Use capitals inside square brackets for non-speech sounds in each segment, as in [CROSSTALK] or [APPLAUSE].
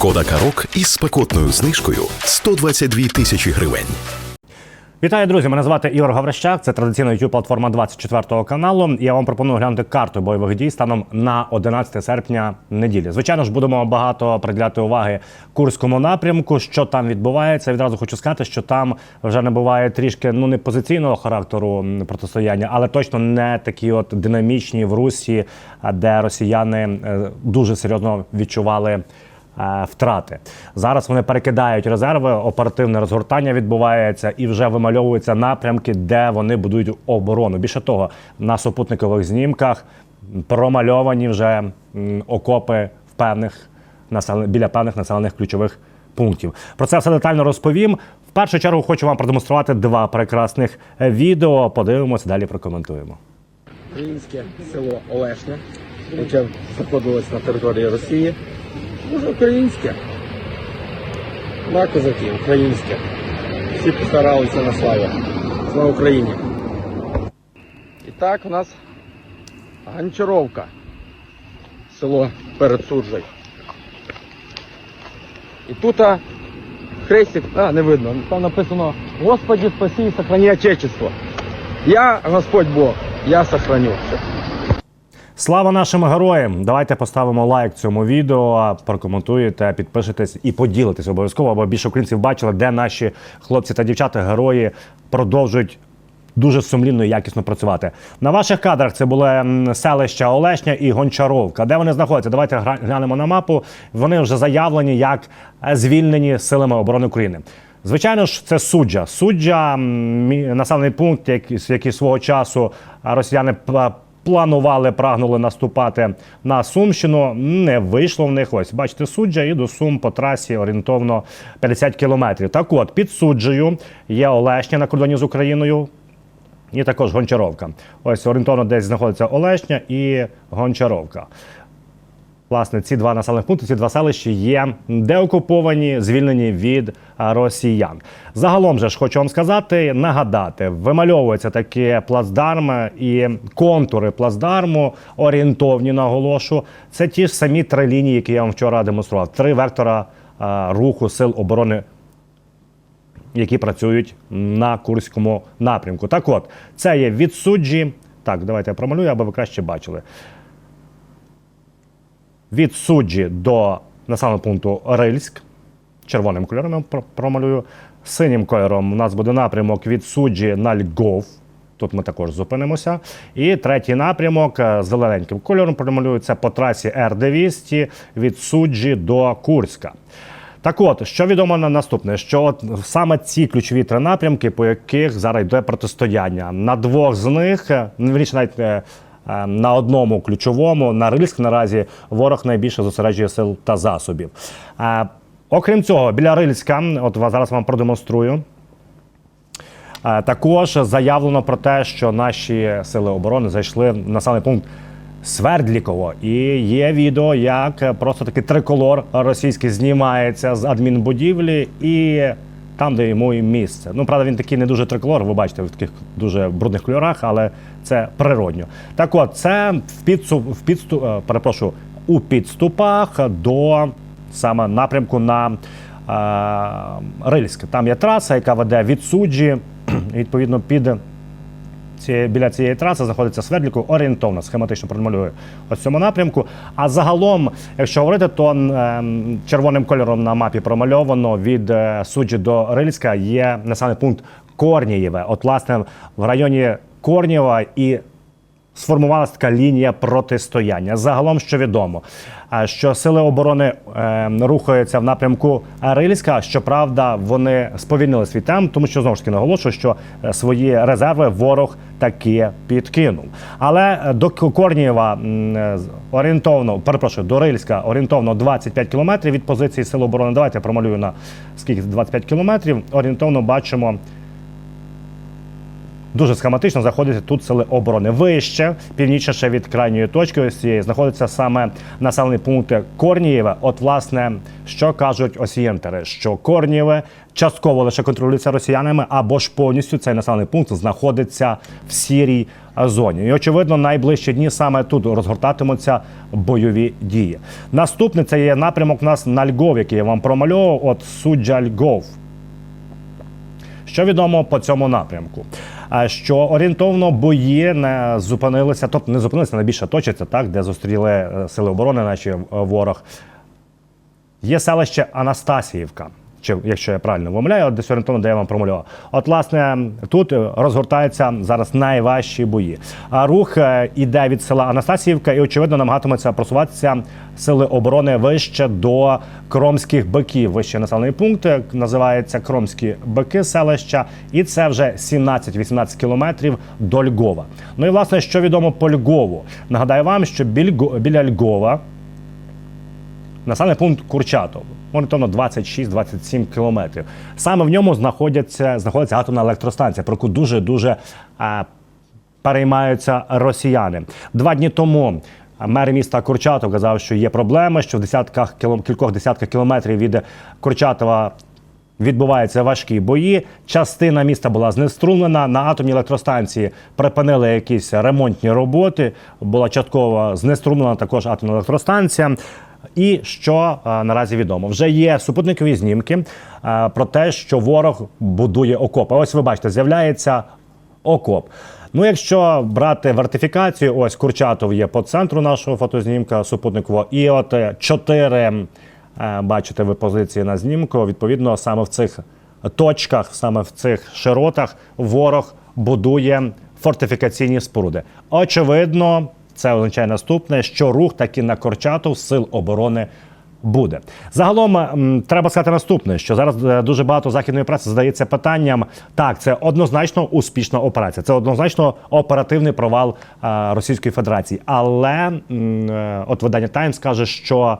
Шкода Карок із спекотною знижкою 122 тисячі гривень. Вітаю, друзі! Мене звати Ігор Гаврищак. Це традиційна youtube платформа 24 каналу. Я вам пропоную глянути карту бойових дій станом на 11 серпня неділі. Звичайно ж, будемо багато приділяти уваги курському напрямку. Що там відбувається? Відразу хочу сказати, що там вже не буває трішки ну не позиційного характеру протистояння, але точно не такі от динамічні в Русі, де росіяни е, дуже серйозно відчували втрати. Зараз вони перекидають резерви, оперативне розгортання відбувається і вже вимальовуються напрямки, де вони будують оборону. Більше того, на супутникових знімках промальовані вже окопи в певних біля певних населених ключових пунктів. Про це все детально розповім. В першу чергу хочу вам продемонструвати два прекрасних е, відео. Подивимося, далі прокоментуємо. Українське село Олешня, яке знаходилось на території Росії. Дуже українське. Да, козаки, українське. Всі постаралися на славу. Слава Україні. І так у нас Гончаровка. Село перед Суржей. І тут а, хрестик, а, не видно, там написано Господи, спаси і сохрани Отечество. Я Господь Бог, я сохраню. Слава нашим героям! Давайте поставимо лайк цьому відео, прокоментуєте, підпишетесь і поділитесь обов'язково, аби більше українців бачили, де наші хлопці та дівчата, герої продовжують. Дуже сумлінно і якісно працювати. На ваших кадрах це були селища Олешня і Гончаровка. Де вони знаходяться? Давайте глянемо на мапу. Вони вже заявлені як звільнені силами оборони України. Звичайно ж, це суджа. Суджа населений пункт, який, свого часу росіяни планували, прагнули наступати на Сумщину. Не вийшло в них. Ось бачите, суджа і до Сум по трасі орієнтовно 50 кілометрів. Так от під суджею є Олешня на кордоні з Україною. І також Гончаровка. Ось орієнтовно десь знаходиться Олешня і Гончаровка. Власне, ці два населених пункти, ці два селища є деокуповані, звільнені від росіян. Загалом же ж хочу вам сказати, нагадати, вимальовуються такі плацдарми і контури плацдарму, орієнтовні наголошу. Це ті ж самі три лінії, які я вам вчора демонстрував. Три вектора руху сил оборони які працюють на Курському напрямку. Так от, це є від суджі. Так, давайте я промалюю, аби ви краще бачили. Від суджі до населеного пункту Рильськ. Червоним кольором я промалюю. Синім кольором у нас буде напрямок від суджі на Льгов. Тут ми також зупинимося. І третій напрямок е, зелененьким кольором промалюється по трасі Р-200 від суджі до Курська. Так от, що відомо на наступне, що от саме ці ключові три напрямки, по яких зараз йде протистояння. На двох з них, е, навіть е, е, на одному ключовому, на Рильськ наразі ворог найбільше зосереджує сил та засобів. Е, Окрім цього, біля Рильська, от зараз вам продемонструю. Е, Також заявлено про те, що наші сили оборони зайшли в населений пункт Свердліково. І є відео, як е, просто такий триколор російський знімається з адмінбудівлі і там, де йому і місце. Ну, правда, він такий не дуже триколор, ви бачите, в таких дуже брудних кольорах, але це природньо. Так от, це в підсу, в підсту, е, перепрошую, у підступах до саме напрямку на е, Рильськ. Там є траса, яка веде від суджі, [CLEARS THROAT] відповідно, під ці, біля цієї траси знаходиться Свердліку орієнтовно, схематично промалюю ось цьому напрямку. А загалом, якщо говорити, то ем, червоним кольором на мапі промальовано від е, суджі до Рильська є населений пункт Корнієве. От, власне, в районі Корнієва і сформувалася така лінія протистояння. Загалом, що відомо, що сили оборони е, рухаються в напрямку Рильська. Щоправда, вони сповільнили свій темп, тому що знову ж таки наголошую, що е, свої резерви ворог таки підкинув. Але е, до Корнієва е, орієнтовно, перепрошую, до Рильська орієнтовно 25 кілометрів від позиції сил оборони. Давайте я промалюю на скільки 25 кілометрів. Орієнтовно бачимо Дуже схематично знаходяться тут сили оборони. Вище, північніше від крайньої точки ось цієї знаходиться саме населений пункт Корнієве. От, власне, що кажуть осієнтери, що Корнієве частково лише контролюється росіянами, або ж повністю цей населений пункт знаходиться в сірій е, зоні. І очевидно, найближчі дні саме тут розгортатимуться бойові дії. Наступний це є напрямок у нас на Льгов, який я вам промальовував. От суджа Льгов. Що відомо по цьому напрямку? Що орієнтовно бої не зупинилися, тобто не зупинилися, найбільше точаться, так, де зустріли е, сили оборони, наші е, ворог. Є селище Анастасіївка. Чи якщо я правильно вимовляю, десь орієнтовно, де я вам промалював. От, власне, тут е, розгортаються зараз найважчі бої. А рух е, іде від села Анастасіївка, і очевидно намагатимуться просуватися сили оборони вище до Кромських биків. Вище населений пункт е, називається Кромські бики селища, і це вже 17-18 кілометрів до Львова. Ну і власне, що відомо по Львову. Нагадаю вам, що біля Львова населений пункт Курчатов. Орієнтовно 26-27 кілометрів. Саме в ньому знаходяться, знаходиться атомна електростанція, про яку дуже-дуже а, переймаються росіяни. Два дні тому мер міста Курчатов казав, що є проблеми, що в десятках кількох десятках кілометрів від Курчатова відбуваються важкі бої. Частина міста була знеструмлена. На атомній електростанції припинили якісь ремонтні роботи. Була частково знеструмлена також атомна електростанція. І що е, наразі відомо, вже є супутникові знімки е, про те, що ворог будує окопи. Ось ви бачите, з'являється окоп. Ну, якщо брати вертифікацію, ось Курчатов є по центру нашого фотознімка супутникового, і от е, чотири бачите ви позиції на знімку. Відповідно, саме в цих точках, саме в цих широтах, ворог будує фортифікаційні споруди. Очевидно, це означає наступне, що рух таки на Корчатов сил оборони. Буде загалом треба сказати наступне, що зараз е, дуже багато західної преси задається питанням. Так, це однозначно успішна операція, це однозначно оперативний провал е, Російської Федерації. Але е, от видання Таймс каже, що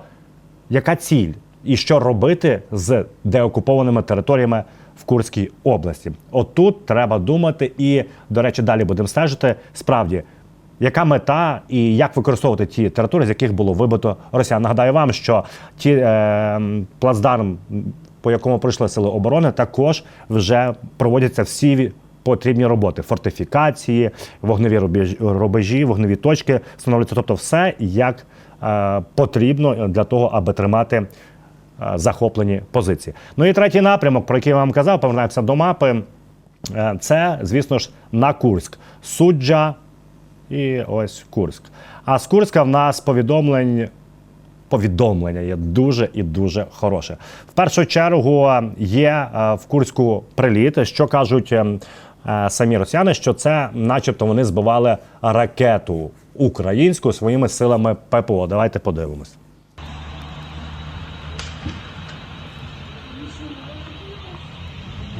яка ціль і що робити з деокупованими територіями в Курській області. Отут треба думати, і, до речі, далі будемо стежити. Справді, яка мета і як використовувати ті території, з яких було вибито росіян? Нагадаю вам, що ті е, плацдарм, по якому прийшли сили оборони, також вже проводяться всі потрібні роботи: фортифікації, вогневі рубежі вогневі точки встановлюються. Тобто, все як е, потрібно для того, аби тримати е, захоплені позиції. Ну і третій напрямок, про який я вам казав, повертаємося до мапи. Е, Це, звісно ж, на Курськ. Суджа і ось Курськ. А з Курська в нас повідомлень. Повідомлення є дуже і дуже хороше. В першу чергу е, є е, в Курську приліт, що кажуть е, е, самі росіяни, що це, начебто, вони збивали ракету українську своїми силами ППО. Давайте подивимось.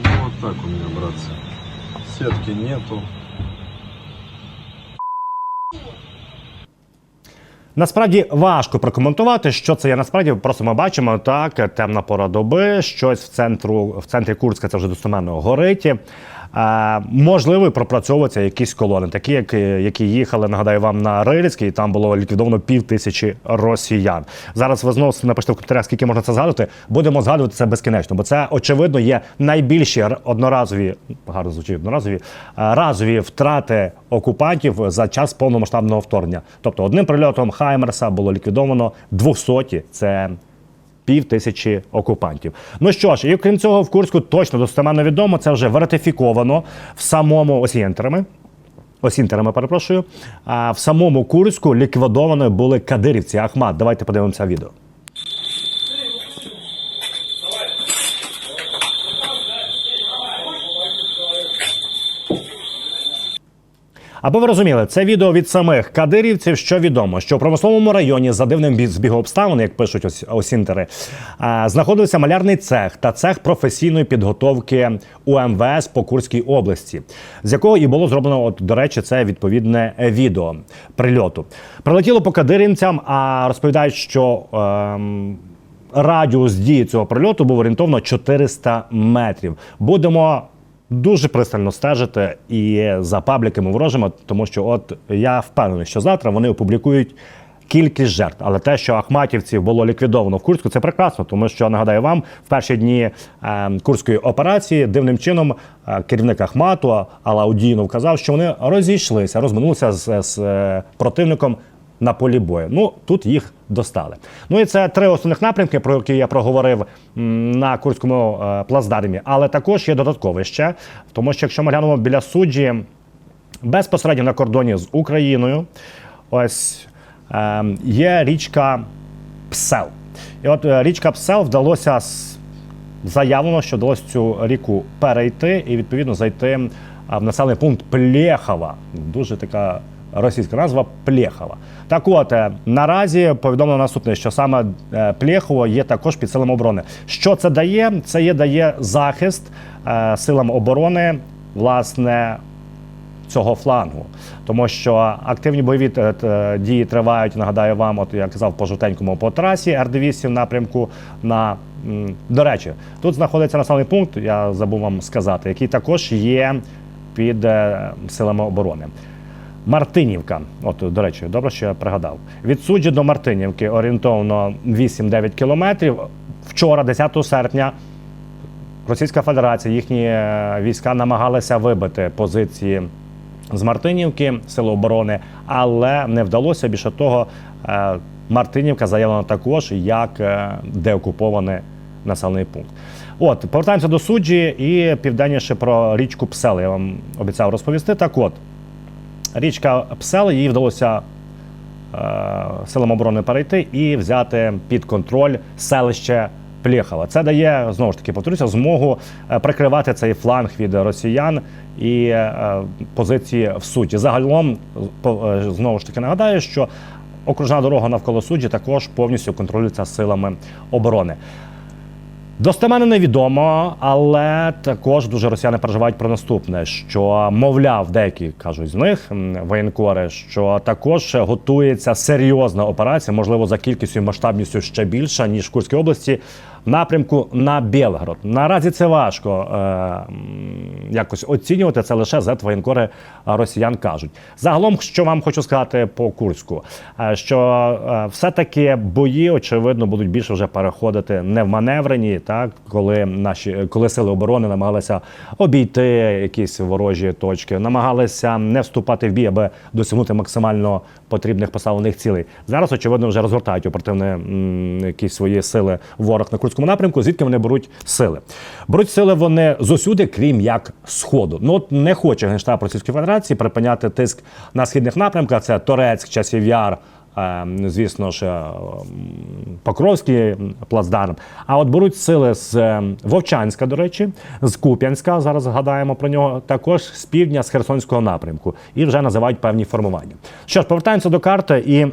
Ну вот так у меня, братцы. Сетки нету. Насправді важко прокоментувати, що це є. Насправді просто ми бачимо так, темна пора доби, щось в центру в центрі Курська це вже достоменно горить. Е, можливо, пропрацьовуються якісь колони, такі, як, які їхали, нагадаю вам, на Рильський, і там було ліквідовано пів тисячі росіян. Зараз ви знову напишіть в коментарях, скільки можна це згадувати. Будемо згадувати це безкінечно, бо це очевидно є найбільші одноразові, гарно звучить одноразові, е, разові втрати окупантів за час повномасштабного вторгнення. Тобто одним прильотом Хаймерса було ліквідовано 200, це пів тисячі окупантів. Ну що ж, і крім цього, в Курську точно достеменно відомо, це вже верифіковано в самому осінтерами. Осінтерами, перепрошую. А в самому Курську ліквідовані були кадирівці Ахмат. Давайте подивимося відео. Аби ви розуміли, це відео від самих кадирівців. Що відомо, що в промисловому районі за дивним бі- збігом обставин, як пишуть ось осінтери, знаходився малярний цех та цех професійної підготовки УМВС по Курській області, з якого і було зроблено, от до речі, це відповідне відео прильоту. Прилетіло по кадирівцям, а розповідають, що. Ем, Радіус дії цього прильоту був орієнтовно 400 метрів. Будемо дуже пристально стежити і за пабліками ворожими, тому що от я впевнений, що завтра вони опублікують. Кількість жертв, але те, що Ахматівців було ліквідовано в Курську, це прекрасно, тому що нагадаю вам, в перші дні е, курської операції дивним чином е, керівник Ахмату Алаудінов казав, що вони розійшлися, розминулися з, з е, противником на полі бою. Ну тут їх достали. Ну і це три основних напрямки, про які я проговорив на курському е, плацдармі. Але також є додаткове ще, тому що якщо ми глянемо біля суджі безпосередньо на кордоні з Україною, ось е, є річка Псел. І от е, річка Псел вдалося заявлено, що вдалося цю ріку перейти і відповідно зайти в населений пункт Плєхова. Дуже така російська назва Плєхова. Так от е, наразі повідомлено наступне, що саме е, Плєхово є також під силами оборони. Що це дає? Це є дає захист е, силам оборони, власне, цього флангу, тому що активні бойові дії тривають. Нагадаю вам, от я казав по жовтенькому по трасі Р-200 в напрямку на до речі, тут знаходиться населений пункт. Я забув вам сказати, який також є під силами оборони. Мартинівка, от до речі, добре, що я пригадав. Від суджі до Мартинівки орієнтовно 8-9 кілометрів. Вчора, 10 серпня, Російська Федерація, їхні е, війська намагалися вибити позиції з Мартинівки, сили оборони, але не вдалося. Більше того, е, Мартинівка заявлена також як е, деокупований населений пункт. От, повертаємося до суджі і південніше про річку Псел. Я вам обіцяв розповісти. Так от, річка Псел, їй вдалося е, силам оборони перейти і взяти під контроль селище Плєхова. Це дає знову ж таки повторюся змогу е, прикривати цей фланг від росіян і е, позиції в суді. Загалом знову ж таки нагадаю, що окружна дорога навколо суджі також повністю контролюється силами оборони. Достеменно невідомо, але також дуже росіяни переживають про наступне: що, мовляв, деякі кажуть з них воєнкори, що також готується серйозна операція, можливо, за кількістю і масштабністю ще більша ніж в Курській області, напрямку на Білгород. Наразі це важко е, якось оцінювати це лише з воєнкори росіян кажуть. Загалом, що вам хочу сказати по Курську, е, що е, все-таки бої, очевидно, будуть більше вже переходити не в маневрені, так коли наші коли сили оборони намагалися обійти якісь ворожі точки, намагалися не вступати в бій, аби досягнути максимально потрібних поставлених цілей. Зараз, очевидно, вже розгортають оперативне якісь свої сили ворог на Курському напрямку. Звідки вони беруть сили? Беруть сили вони зосюди, крім як сходу. Ну от не хоче генштаб Російської Федерації припиняти тиск на східних напрямках. Це Торецьк, часів яр. Е, Звісно ж, е, Покровський плацдарм. А от беруть сили з е, Вовчанська, до речі, з Куп'янська. Зараз згадаємо про нього. Також з півдня, з Херсонського напрямку, і вже називають певні формування. Що ж, повертаємося до карти і.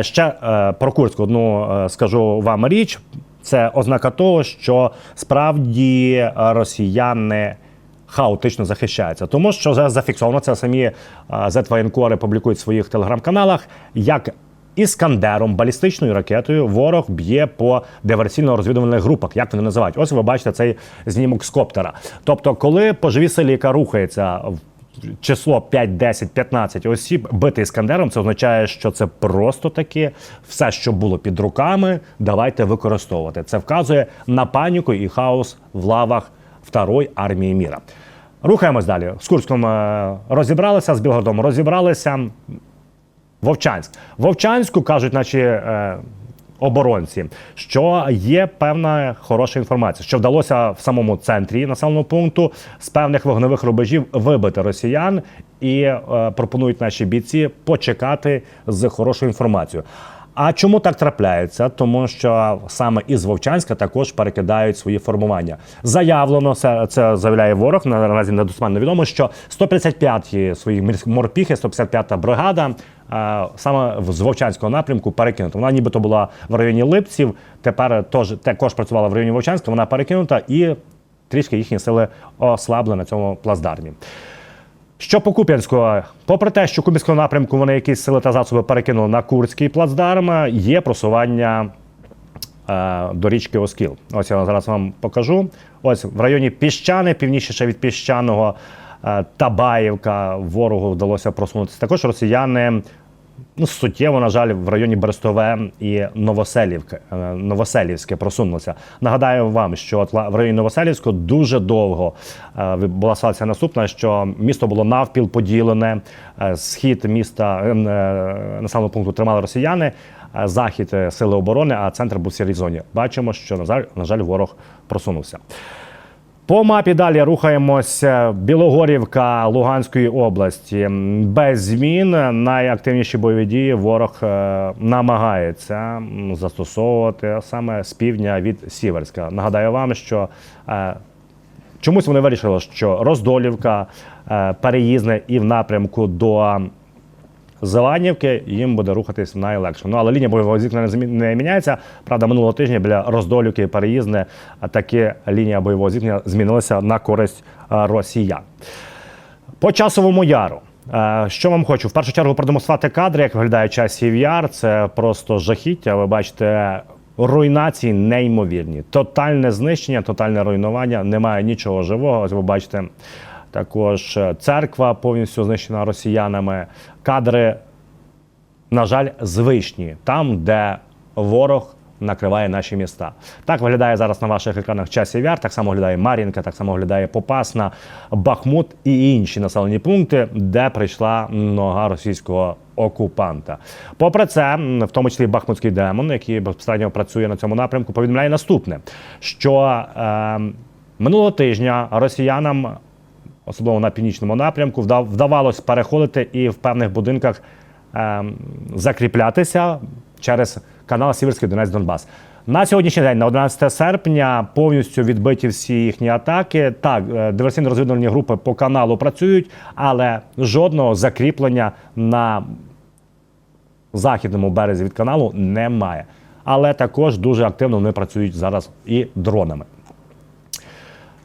Ще про Курську одну скажу вам річ. Це ознака того, що справді росіяни хаотично захищаються. Тому що вже зафіксовано це самі е, зетвоєнкори публікують в своїх телеграм-каналах, як іскандером, балістичною ракетою, ворог б'є по диверсійно-розвідувальних групах. Як вони називають? Ось ви бачите цей знімок з коптера. Тобто, коли по живій силі, яка рухається в число 5, 10, 15 осіб бити іскандером, це означає, що це просто таки все, що було під руками, давайте використовувати. Це вказує на паніку і хаос в лавах Второї армії міра. Рухаємось далі. З Курськом е, розібралися, з Білгородом розібралися. Вовчанськ. Вовчанську кажуть, наші е, оборонці, що є певна хороша інформація, що вдалося в самому центрі населеного пункту з певних вогневих рубежів вибити росіян і е, пропонують наші бійці почекати з хорошою інформацією. А чому так трапляється? Тому що саме із Вовчанська також перекидають свої формування. Заявлено це, це заявляє ворог. Наразі недостеменно відомо, що 155-ті свої морпіхи, 155-та бригада. Саме з Вовчанського напрямку перекинута. Вона нібито була в районі Липців. Тепер теж також працювала в районі Вовчанська. Вона перекинута і трішки їхні сили ослабли на цьому плацдармі. Що по Куп'янську, попри те, що Куп'янського напрямку вони якісь сили та засоби перекинули на Курський плацдарм, є просування е, до річки Оскіл. Ось я зараз вам покажу. Ось в районі Піщани, північніше від піщаного е, Табаївка, ворогу вдалося просунутися. Також росіяни ну, суттєво, на жаль, в районі Берестове і Новоселівки, е, Новоселівське просунулося. Нагадаю вам, що в районі Новоселівського дуже довго е, була ситуація наступна, що місто було навпіл поділене, е, схід міста населеного пункту тримали росіяни. Захід сили оборони, а центр був в сірій зоні. Бачимо, що на жаль, на жаль, ворог просунувся. По мапі далі рухаємося. Білогорівка Луганської області. Без змін найактивніші бойові дії ворог е, намагається застосовувати саме з півдня від Сіверська. Нагадаю вам, що е, чомусь вони вирішили, що Роздолівка, е, переїзне і в напрямку до Зеланівки їм буде рухатись найлегше. Ну але лінія бойового зіткнення не міняється. Правда, минулого тижня біля Роздолівки і переїзне таки лінія бойового зіткнення змінилася на користь росіян. По часовому яру. Що вам хочу? В першу чергу продемонструвати кадри, як виглядає часів яр. Це просто жахіття. Ви бачите. Руйнації неймовірні, тотальне знищення, тотальне руйнування. Немає нічого живого. Ось ви бачите, також е, церква повністю знищена росіянами. Кадри на жаль, звичні там, де ворог накриває наші міста. Так виглядає зараз на ваших екранах часів яр, так само виглядає Мар'їнка, так само виглядає Попасна, Бахмут і інші населені пункти, де прийшла нога російського окупанта. Попри це, в тому числі Бахмутський демон, який безпосередньо працює на цьому напрямку, повідомляє наступне: що е, минулого тижня росіянам особливо на північному напрямку, вдавалось переходити і в певних будинках ем, закріплятися через канал Сіверський Донець Донбас. На сьогоднішній день, на 11 серпня, повністю відбиті всі їхні атаки. Так, е, диверсійно-розвідувальні групи по каналу працюють, але жодного закріплення на західному березі від каналу немає. Але також дуже активно вони працюють зараз і дронами.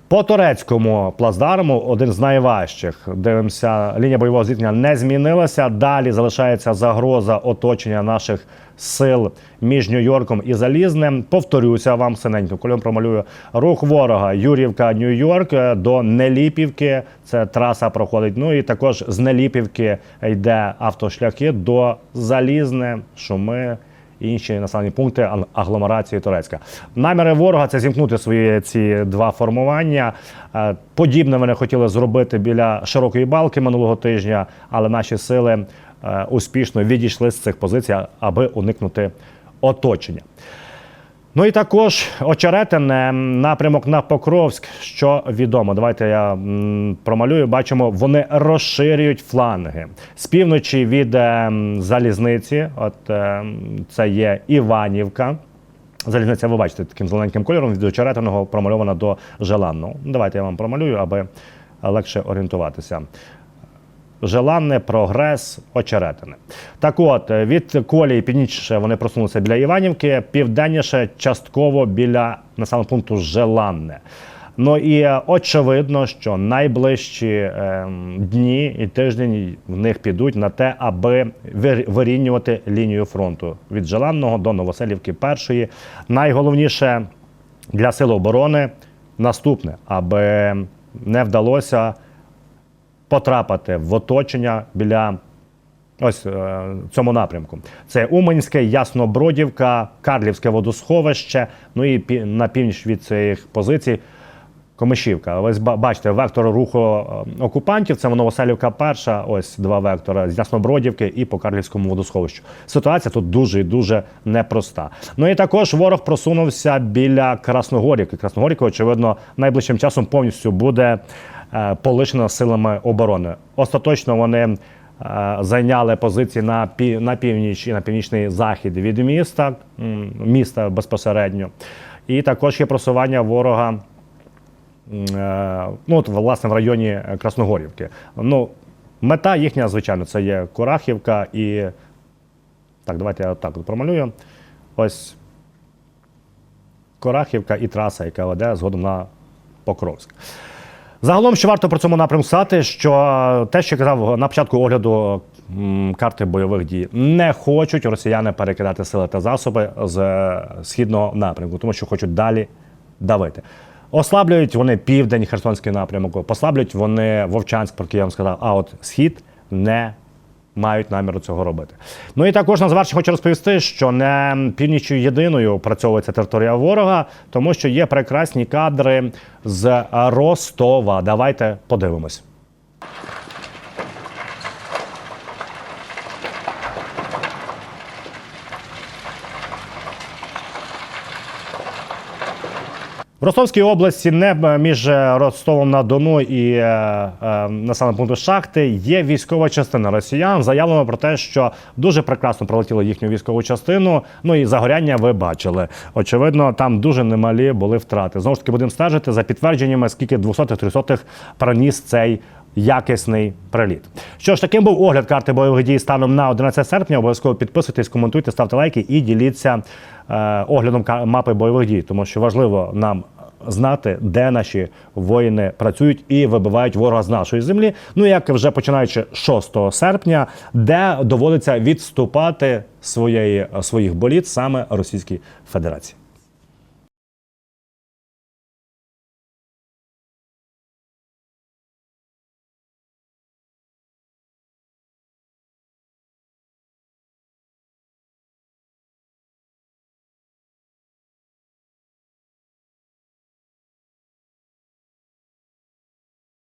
По турецькому плацдарму один з найважчих. Дивимося, лінія бойового зіткнення не змінилася. Далі залишається загроза оточення наших сил між Нью-Йорком і Залізним. Повторюся вам синенько, кольором промалюю рух ворога Юрівка, Нью-Йорк е, до Неліпівки. Це траса проходить. Ну і також з Неліпівки йде автошляхи до Залізне, Шуми інші населені пункти агломерації Турецька. Наміри ворога це зімкнути свої ці два формування. Е, Подібне вони хотіли зробити біля широкої балки минулого тижня, але наші сили е, успішно відійшли з цих позицій, аби уникнути оточення. Ну і також очеретине напрямок на Покровськ, що відомо. Давайте я промалюю. Бачимо, вони розширюють фланги з півночі від е, залізниці. От е, це є Іванівка. Залізниця, ви бачите, таким зелененьким кольором від очеретиного промальована до Желанного. Давайте я вам промалюю, аби легше орієнтуватися. Желанне, прогрес, очеретине. Так от, від колії північніше вони просунулися біля Іванівки, південніше частково біля населеного пункту Желанне. Ну і очевидно, що найближчі е, дні і тиждень в них підуть на те, аби вир- вирівнювати лінію фронту від Желанного до Новоселівки першої. Найголовніше для сил оборони наступне, аби не вдалося потрапити в оточення біля ось е, цьому напрямку. Це Уманське, Яснобродівка, Карлівське водосховище. Ну і на північ від цих позицій. Комишівка. Ба- бачите, вектор руху е, окупантів це Новоселівка перша, ось два вектора з Яснобродівки і по Карлівському водосховищу. Ситуація тут дуже і дуже непроста. Ну і також ворог просунувся біля Красногорівки. Красногорівка, очевидно, найближчим часом повністю буде полишена силами оборони. Остаточно вони е, зайняли позиції на, пі- на північ і на північний захід від міста, міста безпосередньо. І також є просування ворога Е, ну, от, власне, в районі Красногорівки. Ну, мета їхня, звичайно, це є Курахівка і. Так, давайте я так промалюю. Ось Корахівка і траса, яка веде згодом на Покровськ. Загалом, що варто про цьому напрямку сказати, що те, що казав на початку огляду карти бойових дій. Не хочуть росіяни перекидати сили та засоби з е, східного напрямку, тому що хочуть далі давити. Ослаблюють вони південь Херсонський напрямок, послаблюють вони Вовчанськ, про який я вам сказав, а от схід не мають наміру цього робити. Ну і також на завершення хочу розповісти, що не північю єдиною опрацьовується територія ворога, тому що є прекрасні кадри з Ростова. Давайте подивимось. В Ростовській області, не між Ростовом на Дону і е, е, населеним пунктом Шахти, є військова частина росіян. Заявлено про те, що дуже прекрасно пролетіло їхню військову частину. Ну і загоряння ви бачили. Очевидно, там дуже немалі були втрати. Знову ж таки, будемо стежити за підтвердженнями, скільки 200-300 проніс цей. Якісний приліт. Що ж, таким був огляд карти бойових дій станом на 11 серпня. Обов'язково підписуйтесь, коментуйте, ставте лайки і діліться е, оглядом мапи бойових дій, тому що важливо нам знати, де наші воїни працюють і вибивають ворога з нашої землі. Ну як вже починаючи 6 серпня, де доводиться відступати своєї своїх боліт саме Російській Федерації.